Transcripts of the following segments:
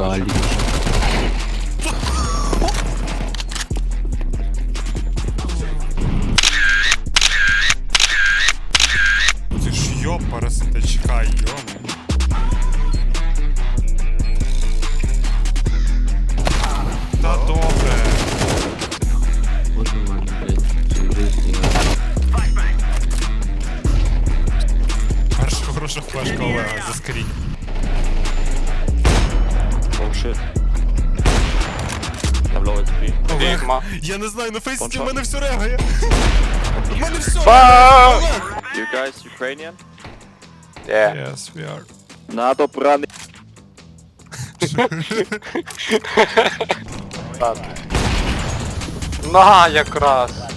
Салишь. Ты ж ёб парасеточка, ёб. Та добре. Боже мой, блядь, чем Хорошо, хорошо, флешка, Олега, заскрінь. Shit. I'm low HP. Олег, я не знаю, на фейсі в мене все регає. В мене все! Олег! You guys Ukrainian? Yeah. Yes, we are. НАТО прани. На, якраз.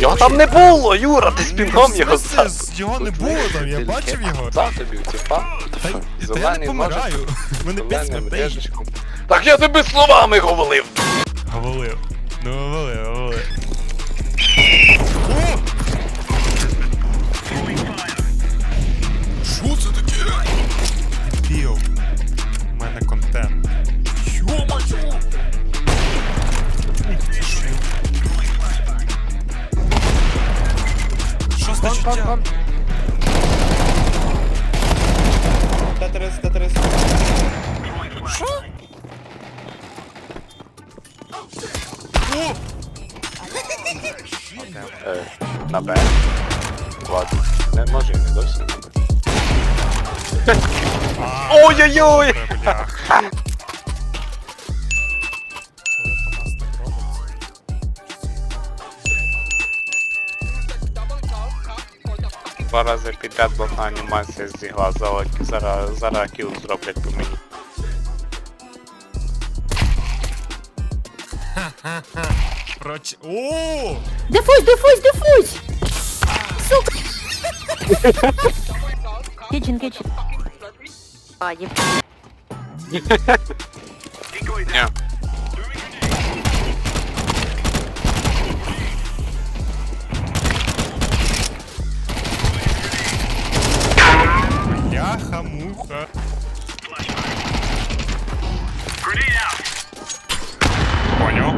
Його там не було, Юра, ти спінгом В його смислі. Його не було там, я бачив його. Сам тобі типа. Та, я не помираю. Мене п'ять смертей. Так я тебе словами говорив. Говорив. Ну, говорив, говорив. Життя? Тетрис, тетрис. Що? О! На Б. Ладно. Не може, не досі. Ой-ой-ой! Два рази підряд блокна анімація зігла, зараз, зараз, зараз кіл зроблять по мені. Проч... О! Дефусь, дефусь, дефусь! Сука! Кичин, кичин. А, еб... Ні. Яха-муха. Понял.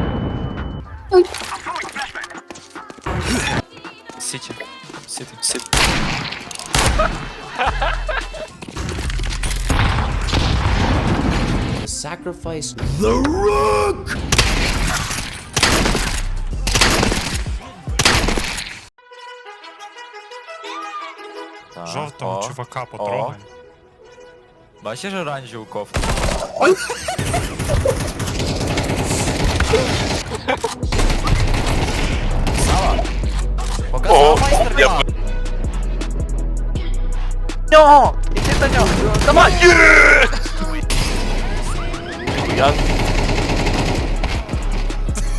Сіті. Сіті. Сіті. sacrifice Жовтого чувака потрогай. Бачиш оранжеву кофту? Сава! Показав майстер-клас! Нього! Іди до нього! Давай! Я...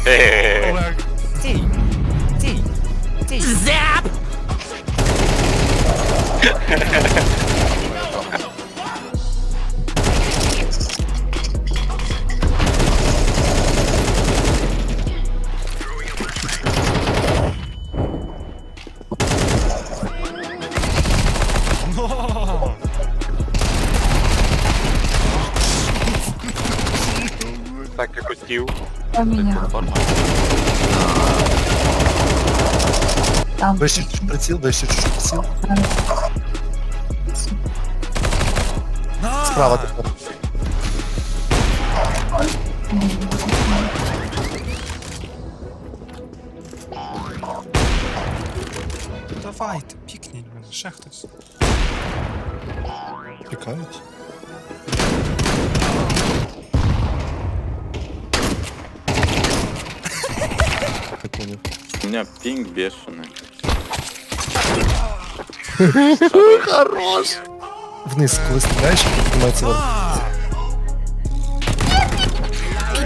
Е, Олег. Стій! Стій! Вище чуть приціл, вище чуть приціл. Справа тепер. Давайте, пікніть мене, ще хтось. Чекають. меня пинг бешеный. Вниз, коли стріляєш, піднімається вверх.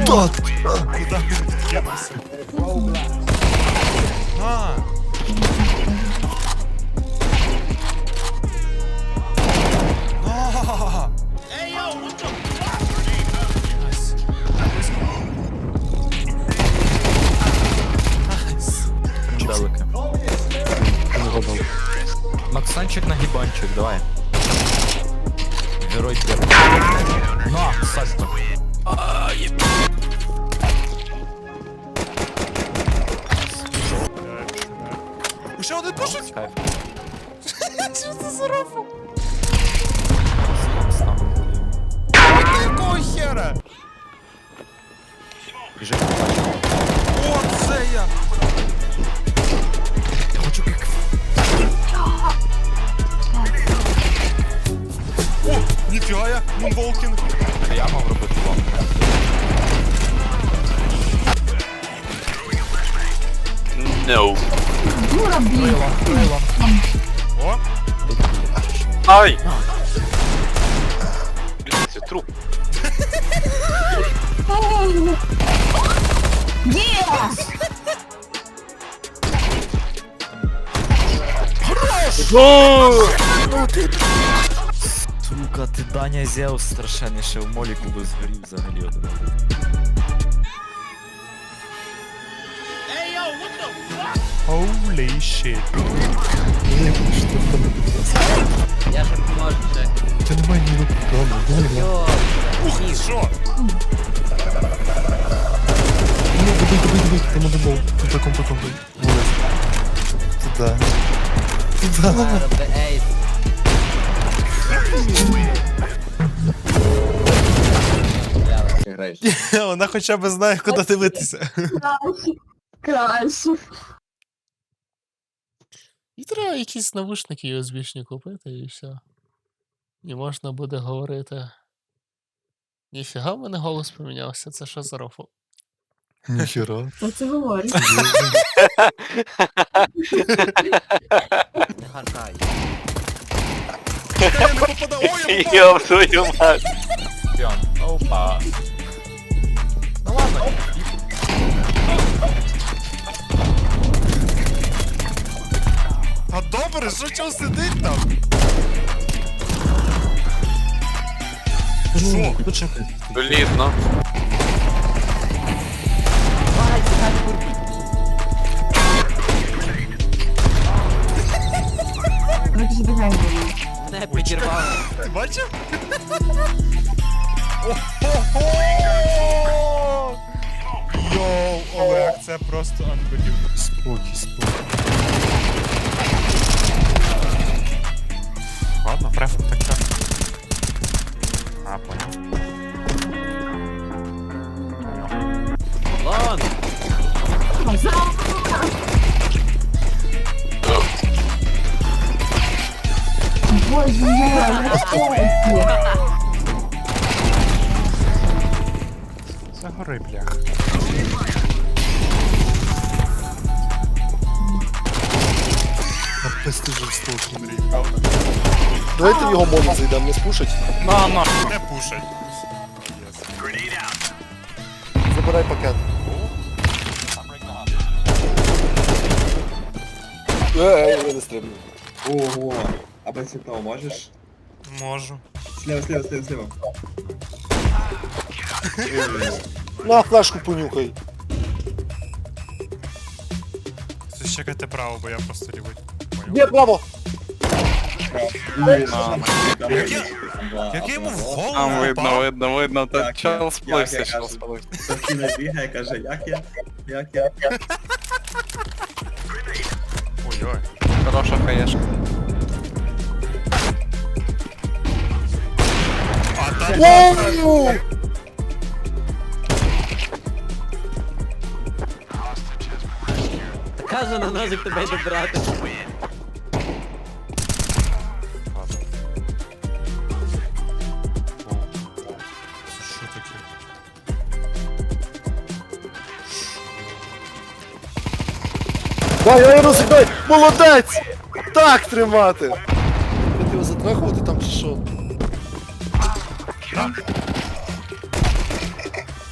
Туди! Куда Далеко. Максанчик на гібанчик, давай. Герой первый. На, сальто. Ще один пушить? Кайф. Що це за буде. Якого хера? Біжи. О, це! Я мунволкінг. Я мав робити вам. No. О, Ай! Блін, Це труп. Сука, ти Даня Зеус страшенніше в моліку би згорів взагалі один. holy shit. Я не що ти там Я ще поможу ще. Та немає ні виконання, де я? Йо, Ух, ти що? Ну, давай, давай, давай, там один був. Тут таком, таком, Молодець. Туда. Туда. робити ейс. Вона хоча б знає, куди дивитися. Краще. І треба якісь навушники USB-шні купити і все. І можна буде говорити. Ніфіга в мене голос помінявся, це що за рофл? Ніхера. Що це говорить? Попав. Йоп твою мать. Опа. Ну ладно. А добре, що чого сидить там? Ну, почекай. Блідно. Не підірвали. Ти бачив? Це просто unbelievable. Спокій, спокій. Ладно, префом так так. А, понял. Ладно. Боже мой, ну что это? Загори, блях. А пести жорстоко. Давайте в його молік зайдемо, не спушить. На, на. Не пушать. Забирай пакет. Е, я не стрибну. Ого, а без цветного можешь? Можу. Слева, слева, слева, слева. На флешку понюхай. Чекайте право, бо я просто лівий. Є, право! Як я йому в голову Там видно, впав? видно, видно. Та Так, чел я- сплився, як я чел кажу. сплився. Постійно бігає, каже, як я, як я. Ой-ой. Хороша хаєшка. А там Воу! Каже на ножик тебе добрати. Дай, дай, Русик, дай! Молодець! Так тримати! Ти його затрахувати там чи що?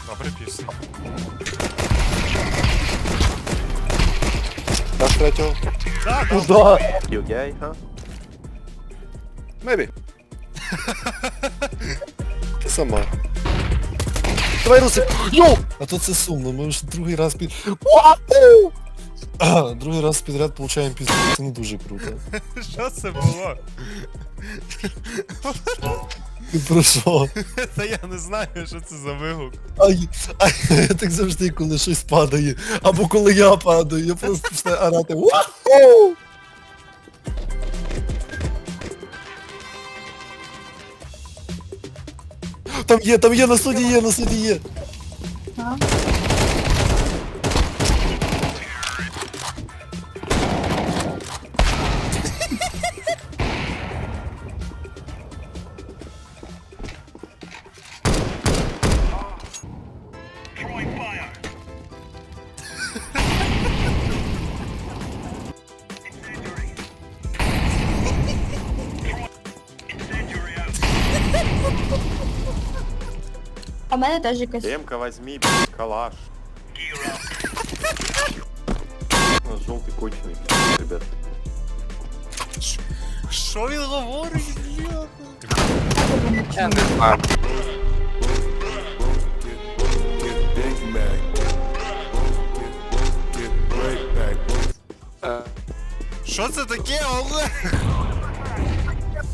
Добре пісня. Даш третього? Да, да. Куда? You gay, huh? Maybe. Ти сама. Давай, Русик! Йоу! А то це сумно, ми вже другий раз під... Вау! Другий раз підряд получаємо пізду. Це не дуже круто. Що це було? Ти про що? Та я не знаю, що це за вигук. Ай, ай, я так завжди, коли щось падає. Або коли я падаю, я просто починаю орати. Вау! Там є, там є, на суді є, на суді є. А в мене теж якась. Демка, возьми, калаш. У нас желтый конченый, ребят. Що він говорить, бляха? Я не знаю. Що це таке, Олег?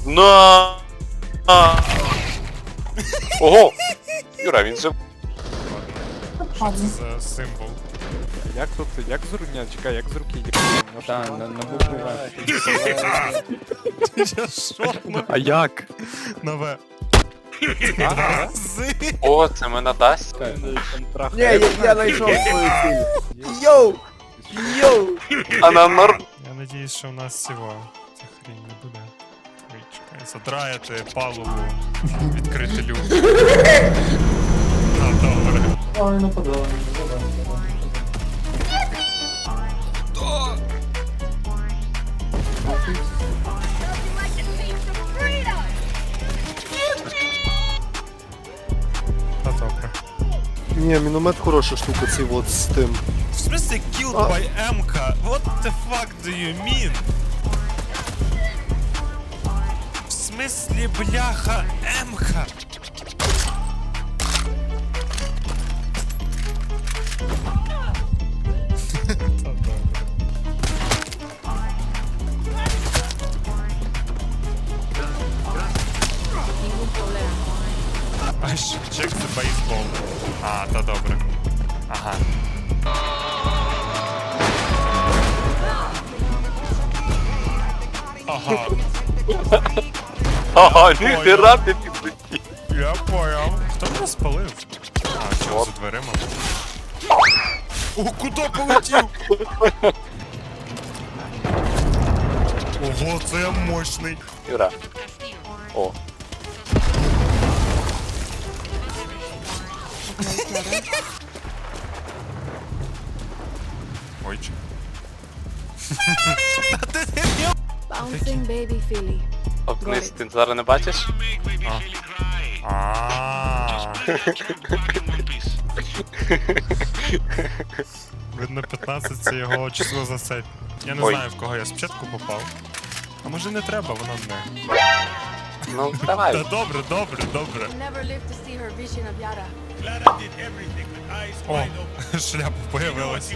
На! А. Ого! Юра, він же Що це за символ? Як тут, як з руня, чекай, як з руки їде? Так, на, на букву В. Я шокну. А як? Нове. З. О, це мене дасть. Ні, я, я знайшов свою ціль. Йоу! Йоу! А на нор... Надіюсь, що в нас цього. Ця хрінь не буде. Ой, чекай, задраєте палубу, відкрити люк. А, добре. Ой, ну Ні, міномет хороша штука, цей от з тим. В смысле killed by MK? What the fuck do you mean? В смысле, бляха, МК? Ага, ніхера ти підлетів. я понял. Хто мене спалив? А, що за дверима? О, куди полетів? Ого, це я мощний. Юра. О. Ой, чи. Bouncing baby Philly. А вниз ти зараз не бачиш? А. Видно, 15 це його число за сет. Я не Ой. знаю, в кого я спочатку попав. А може не треба, воно не. Ну, Та давай. добре, добре, добре. Never lived to see her vision of Yara. О, шляпа появилась.